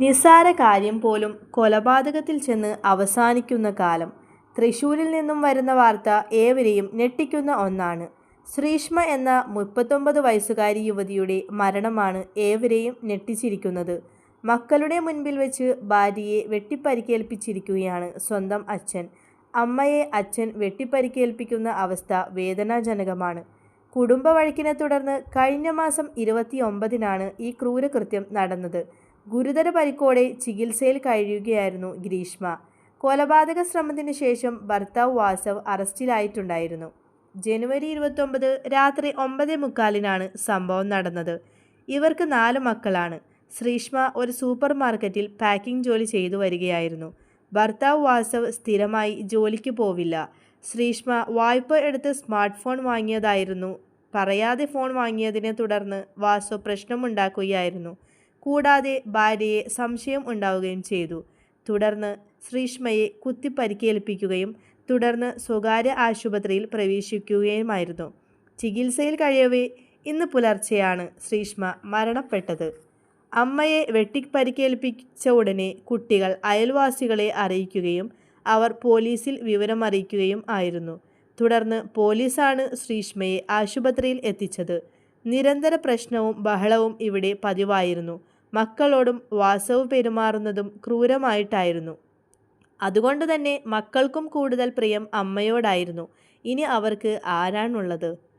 നിസ്സാര കാര്യം പോലും കൊലപാതകത്തിൽ ചെന്ന് അവസാനിക്കുന്ന കാലം. തൃശൂരിൽ നിന്നും വരുന്ന വാർത്ത ഏവരെയും ഞെട്ടിക്കുന്ന ഒന്നാണ്. ശ്രീഷ്മ എന്ന മുപ്പത്തൊമ്പത് വയസ്സുകാരി യുവതിയുടെ മരണമാണ് ഏവരെയും ഞെട്ടിച്ചിരിക്കുന്നത്. മക്കളുടെ മുൻപിൽ വെച്ച് ഭാര്യയെ വെട്ടിപ്പരിക്കേൽപ്പിച്ചിരിക്കുകയാണ് സ്വന്തം അച്ഛൻ. അമ്മയെ അച്ഛൻ വെട്ടിപ്പരിക്കേൽപ്പിക്കുന്ന അവസ്ഥ വേദനാജനകമാണ്. കുടുംബ വഴക്കിനെ തുടർന്ന് കഴിഞ്ഞ മാസം ഇരുപത്തിയൊമ്പതിനാണ് ഈ ക്രൂരകൃത്യം നടന്നത്. ഗുരുതര പരിക്കോടെ ചികിത്സയിൽ കഴിയുകയായിരുന്നു ഗ്രീഷ്മ. കൊലപാതക ശ്രമത്തിന് ശേഷം ഭർത്താവ് വാസവ് അറസ്റ്റിലായിട്ടുണ്ടായിരുന്നു. ജനുവരി ഇരുപത്തൊമ്പത് രാത്രി ഒമ്പതേ മുക്കാലിനാണ് സംഭവം നടന്നത്. ഇവർക്ക് നാല് മക്കളാണ്. ശ്രീഷ്മ ഒരു സൂപ്പർ മാർക്കറ്റിൽ പാക്കിംഗ് ജോലി ചെയ്തു വരികയായിരുന്നു. ഭർത്താവ് വാസവ് സ്ഥിരമായി ജോലിക്ക് പോവില്ല. ശ്രീഷ്മ വായ്പ എടുത്ത് സ്മാർട്ട് ഫോൺ വാങ്ങിയതായിരുന്നു. പറയാതെ ഫോൺ വാങ്ങിയതിനെ തുടർന്ന് വാസു പ്രശ്നമുണ്ടാക്കുകയായിരുന്നു. കൂടാതെ ഭാര്യയെ സംശയം ഉണ്ടാവുകയും ചെയ്തു. തുടർന്ന് ശ്രീഷ്മയെ കുത്തിപ്പരിക്കേൽപ്പിക്കുകയും തുടർന്ന് സ്വകാര്യ ആശുപത്രിയിൽ പ്രവേശിക്കുകയുമായിരുന്നു. ചികിത്സയിൽ കഴിയവേ ഇന്ന് പുലർച്ചെയാണ് ശ്രീഷ്മ മരണപ്പെട്ടത്. അമ്മയെ വെട്ടിപ്പരിക്കേൽപ്പിച്ച ഉടനെ കുട്ടികൾ അയൽവാസികളെ അറിയിക്കുകയും അവർ പോലീസിൽ വിവരമറിയിക്കുകയും ആയിരുന്നു. തുടർന്ന് പോലീസാണ് ശ്രീഷ്മയെ ആശുപത്രിയിൽ എത്തിച്ചത്. നിരന്തര പ്രശ്നവും ബഹളവും ഇവിടെ പതിവായിരുന്നു. മക്കളോടും വാസവ് പെരുമാറുന്നതും ക്രൂരമായിട്ടായിരുന്നു. അതുകൊണ്ട് തന്നെ മക്കൾക്കും കൂടുതൽ പ്രിയം അമ്മയോടായിരുന്നു. ഇനി അവർക്ക് ആരാണുള്ളത്?